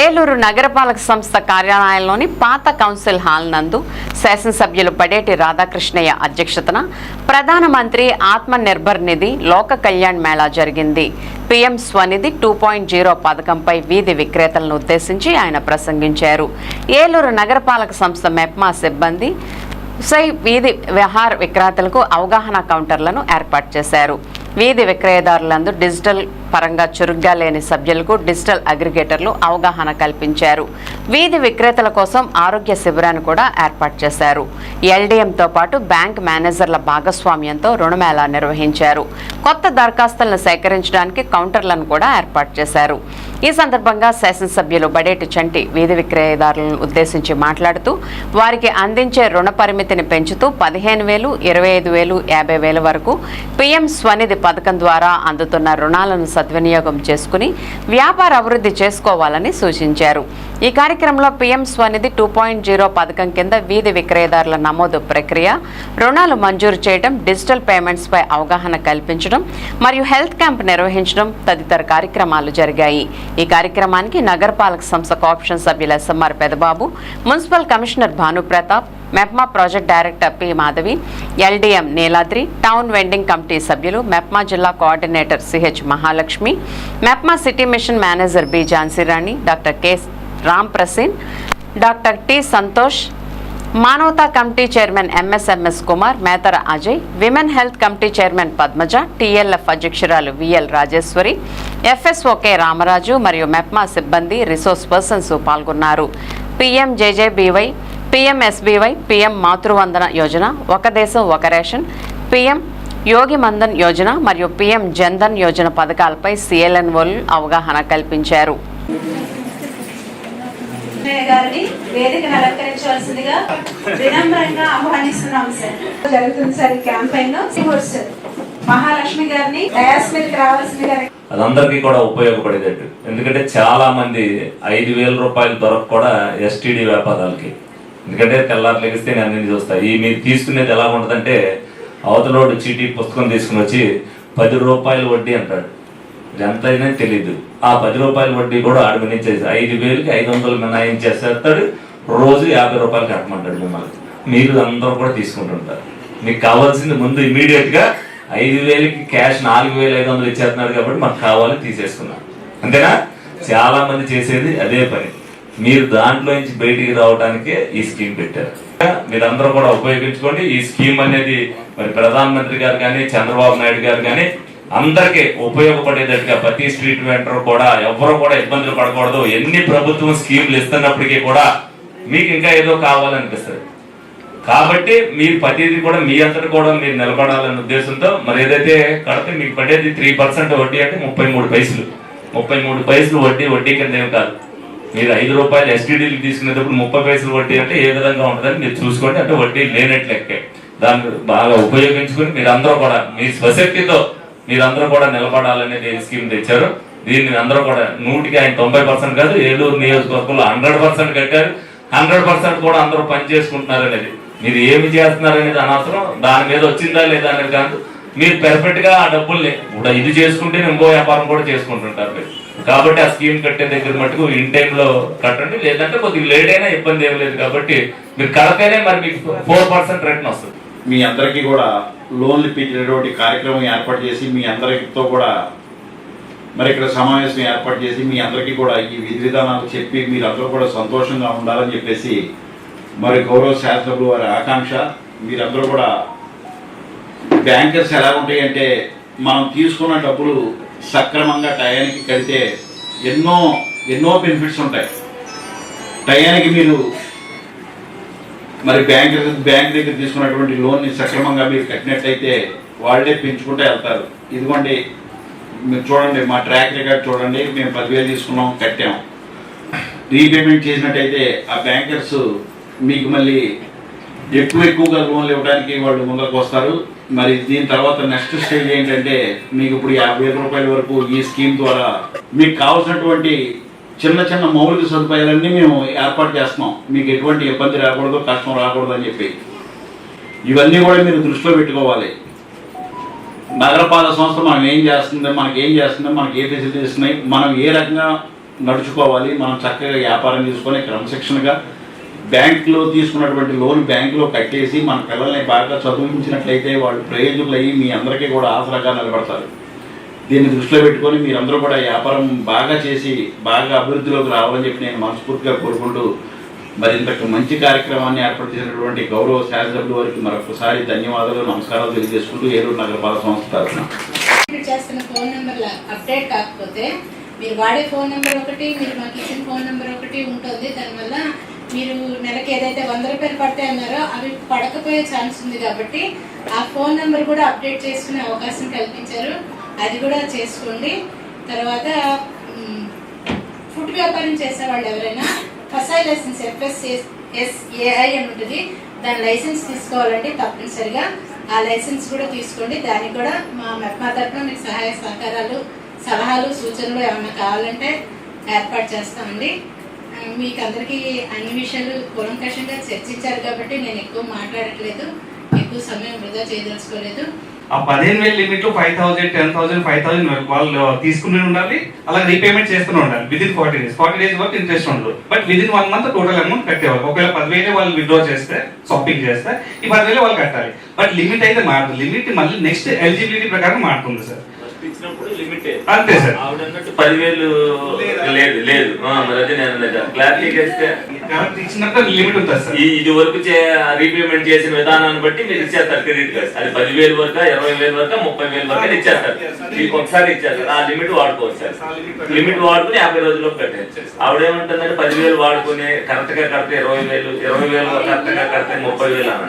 ఏలూరు నగరపాలక సంస్థ కార్యాలయంలోని పాత కౌన్సిల్ హాల్ నందు శాసనసభ్యులు పడేటి రాధాకృష్ణయ్య అధ్యక్షతన ప్రధానమంత్రి ఆత్మ నిర్భర్ నిధి లోక కళ్యాణ్ మేళా జరిగింది. PM Svanidhi two point zero పథకంపై వీధి విక్రేతలను ఉద్దేశించి ఆయన ప్రసంగించారు. ఏలూరు నగరపాలక సంస్థ మెప్మా సిబ్బంది సై వీధి విహార విక్రేతలకు అవగాహన కౌంటర్లను ఏర్పాటు చేశారు. వీధి విక్రయదారులందు డిజిటల్ పరంగా చురుగ్గా లేని సభ్యులకు డిజిటల్ అగ్రిగేటర్లు అవగాహన కల్పించారు. వీధి విక్రేతల కోసం ఆరోగ్య శిబిరాన్ని కూడా ఏర్పాటు చేశారు. ఎల్డీఎంతో పాటు బ్యాంక్ మేనేజర్ల భాగస్వామ్యంతో రుణమేళా నిర్వహించారు. కొత్త దరఖాస్తులను సేకరించడానికి కౌంటర్లను కూడా ఏర్పాటు చేశారు. ఈ సందర్భంగా శాసనసభ్యులు బడేటి చంటి వీధి విక్రయదారులను ఉద్దేశించి మాట్లాడుతూ వారికి అందించే రుణ పరిమితిని పెంచుతూ పదిహేను వేలు ఇరవై ఐదు వేలు యాభై వేల వరకు పీఎం స్వనిధి పథకం ద్వారా అందుతున్న రుణాలను సద్వినియోగం చేసుకుని వ్యాపార అభివృద్ధి చేసుకోవాలని సూచించారు. ఈ కార్యక్రమంలో PM Svanidhi two point zero పథకం కింద వీధి విక్రయదారుల నమోదు ప్రక్రియ రుణాలు మంజూరు చేయడం డిజిటల్ పేమెంట్స్ పై అవగాహన కల్పించడం మరియు హెల్త్ క్యాంప్ నిర్వహించడం తదితర కార్యక్రమాలు జరిగాయి. ఈ కార్యక్రమానికి నగరపాలక సంస్థ కోఆప్షన్ సభ్యులు SMR Pedababu municipal commissioner Bhanupratap MEPMA project director P Madhavi LDM Niladri town vending committee సభ్యులు మెప్మా జిల్లా coordinator CH Mahalakshmi. MEPMA city mission manager B Jhansirani doctor K Ram Praseen doctor T Santosh Manavata committee chairman MSMS Kumar Metara Ajay women health committee chairman Padmaja TLF అధ్యక్షురాలు VL Rajeshwari FSO K Ramaraju మరియు మెప్మా సిబ్బంది resource persons పాల్గొన్నారు. PMJJBY PMSBY PM Matruvandana Yojana ఒక దేశం ఒక ration PM Yogi Mandan Yojana మరియు PM Jan Dhan Yojana పథకాలపై సిఎల్ఎన్ఓలు అవగాహన కల్పించారు. గారిని వేదికను అలంకరించవలసిందిగా వినమ్రంగా ఆహ్వానిస్తున్నాం సార్. జరుగుతుంది సార్ ఈ క్యాంపెయిన్ సార్ మహాలక్ష్మి గారిని డయాస్ మీదకి రావాల్సిందిగా అది అందరికీ కూడా ఉపయోగపడేటట్టు. ఎందుకంటే చాలా మంది ఐదు వేల రూపాయలు దొరక కూడా ఎస్టీడీ వ్యాపారాలకి. ఎందుకంటే తెల్లారు లెగిస్తే నేను అన్ని చూస్తాయి ఈ మీరు తీసుకునేది ఎలా ఉంటుందంటే అవతలోడు చీటీ పుస్తకం తీసుకుని వచ్చి పది రూపాయల వడ్డీ అంటాడు. ఎంత అయినా తెలియదు ఆ పది రూపాయల వడ్డీ కూడా ఆడు ఐదు వేలకి ఐదు వందలు మినాయించేస్తాడు రోజు యాభై రూపాయలు కట్టమంటాడు మిమ్మల్ని. మీరు అందరూ కూడా తీసుకుంటుంటారు. మీకు కావాల్సింది ముందు ఇమీడియట్గా ఐదు వేలకి క్యాష్ నాలుగు వేల ఐదు వందలు ఇచ్చేస్తున్నాడు కాబట్టి మాకు కావాలి తీసేసుకున్నాం. అంతేనా? చాలా మంది చేసేది అదే పని. మీరు దాంట్లో నుంచి బయటికి రావడానికే ఈ స్కీమ్ పెట్టారు. మీరందరూ కూడా ఉపయోగించుకోండి. ఈ స్కీమ్ అనేది మరి ప్రధానమంత్రి గారు కానీ చంద్రబాబు నాయుడు గారు కానీ అందరికీ ఉపయోగపడేటట్టుగా ప్రతి స్ట్రీట్ వెంటర్ కూడా ఎవరు కూడా ఇబ్బందులు పడకూడదు. ఎన్ని ప్రభుత్వం స్కీమ్లు ఇస్తున్నప్పటికీ కూడా మీకు ఇంకా ఏదో కావాలనిపిస్తుంది. కాబట్టి మీరు ప్రతిదీ కూడా మీ అంతటి కూడా మీరు నిలబడాలనే ఉద్దేశంతో మరి ఏదైతే కడితే మీకు పడేది త్రీ పర్సెంట్ వడ్డీ అంటే ముప్పై మూడు పైసలు. ముప్పై మూడు పైసలు వడ్డీ వడ్డీ కింద ఏం కాదు. మీరు ఐదు రూపాయలు ఎస్టీడీలు తీసుకునేటప్పుడు ముప్పై పైసలు వడ్డీ అంటే ఏ విధంగా ఉంటుందని మీరు చూసుకోండి. అంటే వడ్డీ లేనట్లెక్కే. దాన్ని బాగా ఉపయోగించుకుని మీరందరూ కూడా మీ స్వశక్తితో మీరందరూ కూడా నిలబడాలనేది స్కీమ్ తెచ్చారు. దీన్ని అందరూ కూడా నూటికి ఆయన తొంభై పర్సెంట్ కాదు ఏలూరు నియోజకవర్గంలో హండ్రెడ్ పర్సెంట్ కట్టారు. హండ్రెడ్ పర్సెంట్ కూడా అందరూ పని చేసుకుంటున్నారు అనేది. మీరు ఏమి చేస్తున్నారు అనేది అనవసరం. దాని మీద వచ్చిందా లేదా అనేది కాదు. మీరు పెర్ఫెక్ట్గా ఆ డబ్బుల్ని ఇప్పుడు ఇది చేసుకుంటే ఇంకో వ్యాపారం కూడా చేసుకుంటుంటారు మీరు. కాబట్టి ఆ స్కీమ్ కట్టే దగ్గర మటుకు ఇన్ టైంలో కట్టండి లేదంటే కొద్దిగా లేట్ అయినా ఇబ్బంది ఏం లేదు కాబట్టి మీరు కరెక్ట్ మరి మీకు ఫోర్ పర్సెంట్ రిటర్న్ వస్తుంది. మీ అందరికీ కూడా లోన్లు ఇప్పించేటువంటి కార్యక్రమం ఏర్పాటు చేసి మీ అందరితో కూడా మరి ఇక్కడ సమావేశం ఏర్పాటు చేసి మీ అందరికీ కూడా ఈ విధి విధానాలు చెప్పి మీరందరూ కూడా సంతోషంగా ఉండాలని చెప్పేసి మరి గౌరవ శాస్త్రజ్ఞులు వారి ఆకాంక్ష. మీరందరూ కూడా బ్యాంకర్స్ ఎలా ఉంటాయి అంటే మనం తీసుకున్న డబ్బులు సక్రమంగా టయానికి కడితే ఎన్నో ఎన్నో బెనిఫిట్స్ ఉంటాయి. టయానికి మీరు మరి బ్యాంక్ బ్యాంక్ దగ్గర తీసుకున్నటువంటి లోన్ని సక్రమంగా మీరు కట్టినట్టయితే వాళ్ళే పెంచుకుంటూ వెళ్తారు. ఇదిగోండి మీరు చూడండి మా ట్రాక్ రికార్డ్ చూడండి మేము పదివేలు తీసుకున్నాం కట్టాం. రీపేమెంట్ చేసినట్టయితే ఆ బ్యాంకర్స్ మీకు మళ్ళీ ఎక్కువ ఎక్కువగా లోన్లు ఇవ్వడానికి వాళ్ళు ముందరకు వస్తారు మరి దీని తర్వాత నెక్స్ట్ స్టేజ్ ఏంటంటే మీకు ఇప్పుడు యాభై వేల రూపాయల వరకు ఈ స్కీమ్ ద్వారా మీకు కావాల్సినటువంటి చిన్న చిన్న మౌలిక సదుపాయాలన్నీ మేము ఏర్పాటు చేస్తున్నాం. మీకు ఎటువంటి ఇబ్బంది రాకూడదు కష్టం రాకూడదు అని చెప్పి. ఇవన్నీ కూడా మీరు దృష్టిలో పెట్టుకోవాలి. నగరపాలక సంస్థ మనం ఏం చేస్తుంది మనకి ఏం చేస్తుంది మనకి ఏ ఫెసిలిటీస్ ఉన్నాయి మనం ఏ రకంగా నడుచుకోవాలి మనం చక్కగా వ్యాపారం చేసుకొని క్రమశిక్షణగా బ్యాంకులో తీసుకున్నటువంటి లోన్ బ్యాంకులో కట్టేసి మన పిల్లల్ని బాగా చదివించినట్లయితే వాళ్ళు ప్రయోజకులు అయ్యి మీ అందరికీ కూడా ఆసరాగా నిలబడతారు. దీన్ని దృష్టిలో పెట్టుకొని మీరందరూ కూడా వ్యాపారం బాగా చేసి బాగా అభివృద్ధిలోకి రావాలని చెప్పి నేను మనస్ఫూర్తిగా కోరుకుంటూ మరింత మంచి కార్యక్రమాన్ని ఏర్పాటు చేసినటువంటి గౌరవ శాసనసభ్యుల వారికి మరొకసారి ధన్యవాదాలు నమస్కారాలు తెలియజేసుకుంటూ ఏలూరు నగరపాలక సంస్థ తరఫున. చేస్తున్న ఫోన్ అప్డేట్ కాకపోతే మీరు వాడే ఫోన్ నెంబర్ ఒకటి మీరు మాకు ఇచ్చిన ఫోన్ నెంబర్ ఒకటి ఉంటుంది. దానివల్ల మీరు నెలకి ఏదైతే వంద రూపాయలు పడతాయి అన్నారో అవి పడకపోయే ఛాన్స్ ఉంది కాబట్టి ఆ ఫోన్ నెంబర్ కూడా అప్డేట్ చేసుకునే అవకాశం కల్పించారు. అది కూడా చేసుకోండి. తర్వాత ఫుడ్ వ్యాపారం చేసే వాళ్ళు ఎవరైనా ఫసాయి లైసెన్స్ ఎఫ్ఎస్ ఎస్ఏఐ అని ఉంటుంది. దాని లైసెన్స్ తీసుకోవాలంటే తప్పనిసరిగా ఆ లైసెన్స్ కూడా తీసుకోండి. దానికి కూడా మా మెప్మా తరఫున మీకు సహాయ సహకారాలు సలహాలు సూచనలు ఏమైనా కావాలంటే ఏర్పాటు చేస్తామండి. మీకు అందరికీ అన్ని విషయాలు కూలంకషంగా చర్చించారు కాబట్టి నేను ఎక్కువ మాట్లాడట్లేదు. ఎక్కువ సమయం వృధా చేయదలుచుకోలేదు. ఆ పదిహేను వేల లిమిట్లో five thousand ten thousand five thousand వాళ్ళు తీసుకుని ఉండాలి. అలా రీపేమెంట్ చేస్తూనే ఉండాలి. Within forty days. Forty days వరకు ఇంట్రెస్ట్ ఉండదు. But within one month total amount కట్టేవాళ్ళు. ఒకవేళ పదివేలు వాళ్ళు విత్డ్రా చేస్తే షాపింగ్ చేస్తే ఈ పదివేలు వాళ్ళు కట్టాలి. బట్ లిమిట్ అయితే మారదు. లిమిట్ మళ్ళీ నెక్స్ట్ ఎలిజిబిలిటీ ప్రకారం మారుతుంది సార్ అంతే సార్. పదివేలు లేదు? లేదు ఆ, మరి అదే నేను క్లారిటీగా ఇస్తే ఇది వరకు రీపేమెంట్ చేసిన విధానాన్ని బట్టి మీరు ఇచ్చేస్తారు క్రెడిట్ కార్డ్. అది పదివేలు వరకు ఇరవై వేలు వరకు ముప్పై వేలు వరకు ఇచ్చేస్తారు. మీకు ఒకసారి ఇచ్చేస్తారు. ఆ లిమిట్ వాడుకోవచ్చు సార్. లిమిట్ వాడుకుని యాభై రోజుల్లో కట్టేయచ్చు. ఆవిడ ఏమంటుందంటే పదివేలు వాడుకుని కరెక్ట్గా కడితే ఇరవై వేలు ఇరవై వేలు కరెక్ట్గా కడితే ముప్పై వేలు అన్న